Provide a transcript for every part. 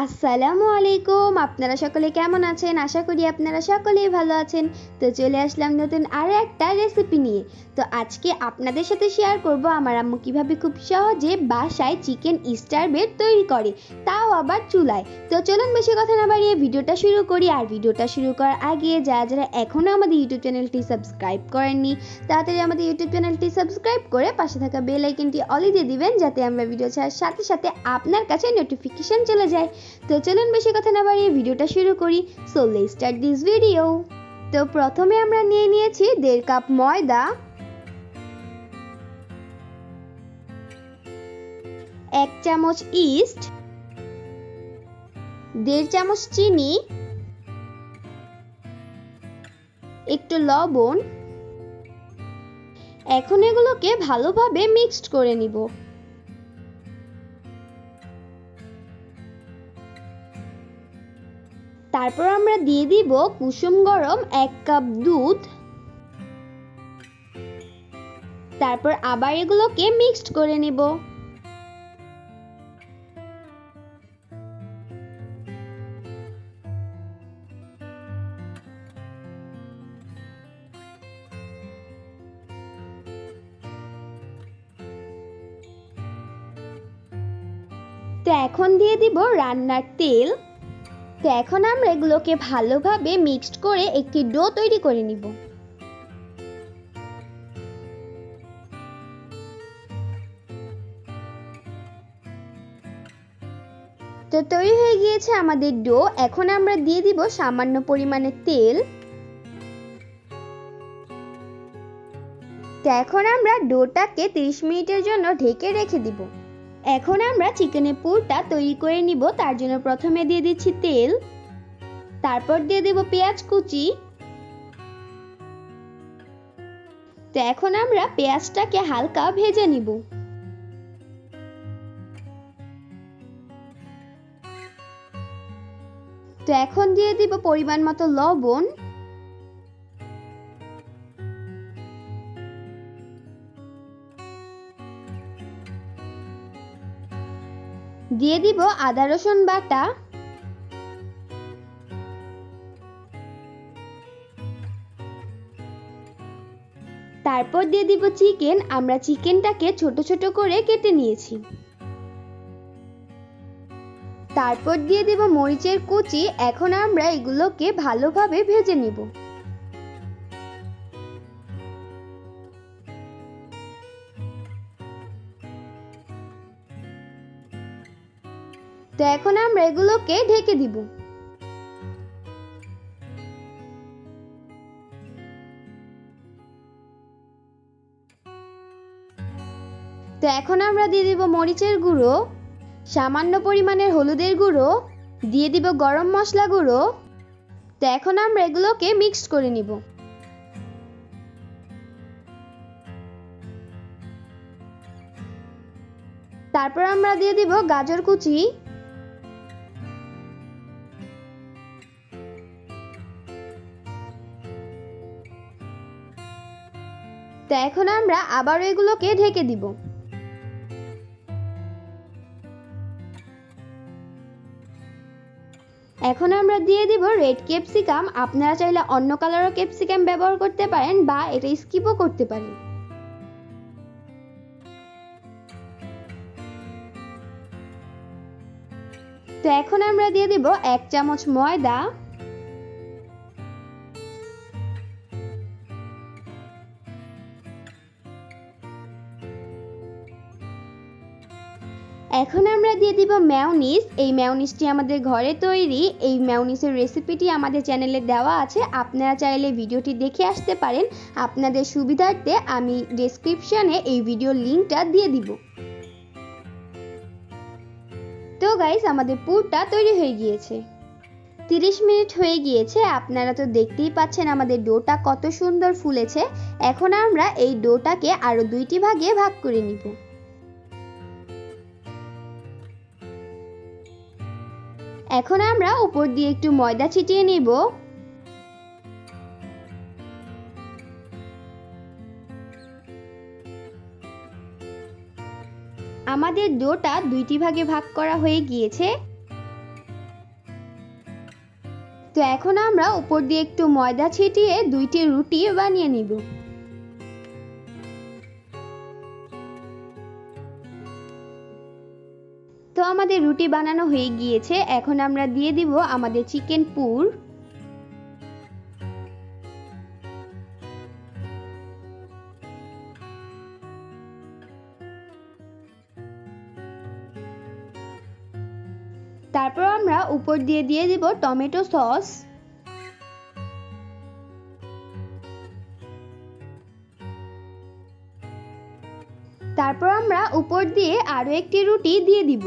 আসসালামু আলাইকুম। আপনারা সকলে কেমন আছেন? আশা করি আপনারা সকলেই ভালো আছেন। তো চলে আসলাম নতুন আরও একটা রেসিপি নিয়ে। তো আজকে আপনাদের সাথে শেয়ার করব আমার আম্মু কীভাবে খুব সহজে বাসায় চিকেন স্টার বেড তৈরি করে, তাও আবার চুলায়। তো চলুন বেশি কথা না বাড়িয়ে ভিডিওটা শুরু করি। আর ভিডিওটা শুরু করার আগে যারা যারা এখনও আমাদের ইউটিউব চ্যানেলটি সাবস্ক্রাইব করেননি, তাড়াতাড়ি আমাদের ইউটিউব চ্যানেলটি সাবস্ক্রাইব করে পাশে থাকা বেল আইকনটি অলি দিয়ে দিবেন, যাতে আমরা ভিডিও ছাড়ার সাথে সাথে আপনার কাছে নোটিফিকেশন চলে যায়। তো চলুন বেশি কথা না বাড়িয়ে ভিডিওটা শুরু করি। So let start this video তো প্রথমে আমরা নিয়ে নিয়েছি দেড় কাপ ময়দা, এক চামচ ইস্ট দেড় চামচ চিনি, একটু লবণ। এখন এগুলোকে ভালোভাবে মিক্সড করে নিব। তারপর আমরা দিয়ে দিব কুসুম গরম এক কাপ দুধ। তারপর আবার এগুলোকে মিক্সড করে নিব। তো এখন দিয়ে দিব রান্নার তেল। তো এখন আমরা এগুলোকে ভালোভাবে মিক্সড করে একটি ডো তৈরি করে নিব। তো তৈরি হয়ে গিয়েছে আমাদের ডো। এখন আমরা দিয়ে দিব সামান্য পরিমাণে তেল। তো এখন আমরা ডোটাকে 30 মিনিটের জন্য ঢেকে রেখে দিব। এখন আমরা চিকেনের পুরটা তৈরি করে নিব। তার জন্য প্রথমে দিয়ে দিচ্ছি তেল। তারপর দিয়ে দেব পেঁয়াজ কুচি। তো এখন আমরা পেঁয়াজটাকে হালকা ভেজে নিব। তো এখন দিয়ে দিব পরিমাণ মতো লবণ। দিয়ে দিব আদা, রসুন বাটা। তারপর দিয়ে দিব চিকেন। আমরা চিকেনটাকে ছোট ছোট করে কেটে নিয়েছি। তারপর দিয়ে দিব মরিচের কুচি। এখন আমরা এগুলোকে ভালোভাবে ভেজে নিব। তো এখন আমরা এগুলোকে ঢেকে দিব। তো এখন আমরা দিয়ে দিব মরিচের গুঁড়ো, সামান্য পরিমাণের হলুদের গুঁড়ো, দিয়ে দিব গরম মশলা গুঁড়ো। তো এখন আমরা এগুলোকে মিক্সড করে নিব। তারপর আমরা দিয়ে দিব গাজর কুচি তো এখন আমরা আবার এগুলোকে ঢেকে দিব। এখন আমরা দিয়ে দিব রেড ক্যাপসিকাম। আপনারা চাইলে অন্য কালারও ক্যাপসিকাম ব্যবহার করতে পারেন বা এটা স্কিপও করতে পারেন। তো এখন আমরা দিয়ে দিব এক চামচ ময়দা। এখন আমরা দিয়ে দিব ম্যাওনিস এই ম্যাওনিসটি আমাদের ঘরে তৈরি। এই ম্যাওনিসের রেসিপিটি আমাদের চ্যানেলে দেওয়া আছে। আপনারা চাইলে ভিডিওটি দেখে আসতে পারেন। আপনাদের সুবিধার্থে আমি ডেসক্রিপশনে এই ভিডিও লিঙ্কটা দিয়ে দিব। তো গাইস আমাদের পুরটা তৈরি হয়ে গিয়েছে। 30 মিনিট হয়ে গিয়েছে। আপনারা তো দেখতেই পাচ্ছেন আমাদের ডোটা কত সুন্দর ফুলেছে। এখন আমরা এই ডোটাকে আরও দুইটি ভাগে ভাগ করে নিব। এখন আমরা উপর দিয়ে একটু ময়দা ছিটিয়ে নেব। আমাদের ডোটা দুইটি ভাগে ভাগ করা হয়ে গিয়েছে। তো এখন আমরা উপর দিয়ে একটু ময়দা ছিটিয়ে দুইটি রুটি বানিয়ে নিব। আমাদের রুটি বানানো হয়ে গিয়েছে, এখন আমরা দিয়ে দিব আমাদের চিকেন পুর। তারপর আমরা উপর দিয়ে দিয়ে দিব টমেটো সস। তারপর আমরা উপর দিয়ে আরও একটি রুটি দিয়ে দিব।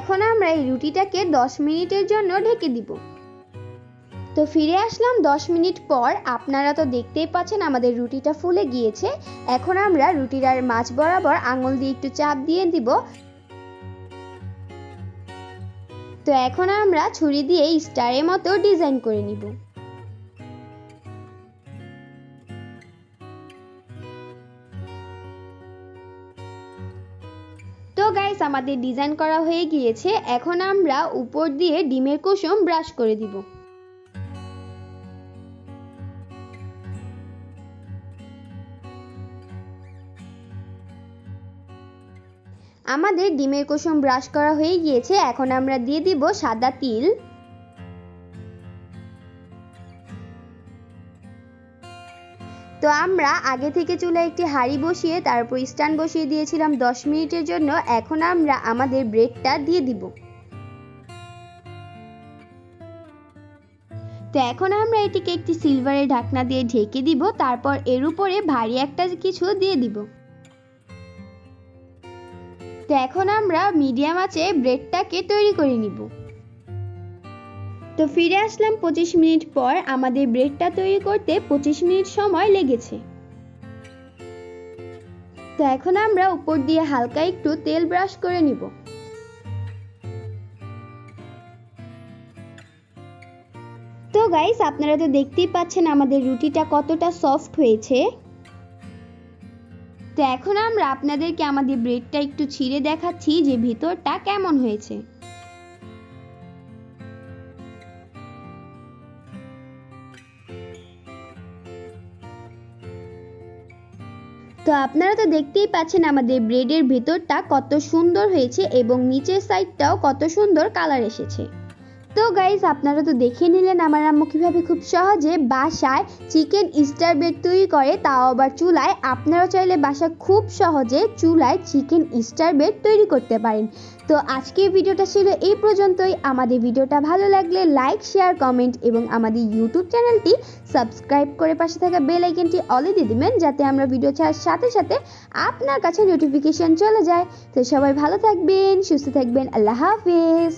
এখন আমরা এই রুটিটাকে 10 মিনিটের জন্য ঢেকে দিব। তো ফিরে আসলাম 10 মিনিট পর, আপনারা তো দেখতেই পাচ্ছেন আমাদের রুটিটা ফুলে গিয়েছে। এখন আমরা রুটির আর মাছ বরাবর আঙুল দিয়ে একটু চাপ দিয়ে দিব। তো এখন আমরা ছুরি দিয়ে স্টারের মতো ডিজাইন করে নিব। আমাদের ডিজাইন করা হয়ে গিয়েছে, এখন আমরা উপর দিয়ে ডিমের কুসুম ব্রাশ করে দিব। আমাদের ডিমের কুসুম ব্রাশ করা হয়ে গিয়েছে, এখন আমরা দিয়ে দিব সাদা তিল। তো আমরা আগে থেকে চুলায় একটি হাঁড়ি বসিয়ে তারপর স্ট্যান্ড বসিয়ে দিয়েছিলাম 10 মিনিটের জন্য। এখন আমরা আমাদের ব্রেডটা দিয়ে দিব। তো এখন আমরা এটিকে একটি সিলভারের ঢাকনা দিয়ে ঢেকে দিব, তারপর এর উপরে ভারী একটা কিছু দিয়ে দিব। তো এখন আমরা মিডিয়াম আঁচে ব্রেডটাকে তৈরি করে নিব। তো ফিরে আসলাম পঁচিশ মিনিট পর আমাদের ব্রেডটা তৈরি করতে পঁচিশ মিনিট সময় লেগেছে। তো এখন আমরা উপর দিয়ে হালকা একটু তেল ব্রাশ করে নিব। তো গাইস আপনারা তো দেখতেই পাচ্ছেন আমাদের রুটিটা কতটা সফট হয়েছে। তো এখন আমরা আপনাদেরকে আমাদের ব্রেডটা একটু ছিঁড়ে দেখাচ্ছি যে ভিতরটা কেমন হয়েছে। তো আপনারা তো দেখতেই পাচ্ছেন আমাদের ব্রেডের ভেতরটা কত সুন্দর হয়েছে এবং নিচের সাইডটাও কত সুন্দর কালার এসেছে। তো গাইজ আপনারা তো দেখে নিলেন আমার আম্মু কীভাবে খুব সহজে বাসায় চিকেন স্টার ব্রেড তৈরি করে, তাও আবার চুলায়। আপনারা চাইলে বাসায় খুব সহজে চুলায় চিকেন স্টার ব্রেড তৈরি করতে পারেন। তো আজকের ভিডিওটা ছিল এই পর্যন্তই। আমাদের ভিডিওটা ভালো লাগলে লাইক শেয়ার কমেন্ট এবং আমাদের ইউটিউব চ্যানেলটি সাবস্ক্রাইব করে পাশে থাকা বেল আইকনটি অলে দিয়ে দিবেন, যাতে আমরা ভিডিও ছাড়ার সাথে সাথে আপনার কাছে নোটিফিকেশন চলে যায়। তো সবাই ভালো থাকবেন, সুস্থ থাকবেন, আল্লাহ হাফেজ।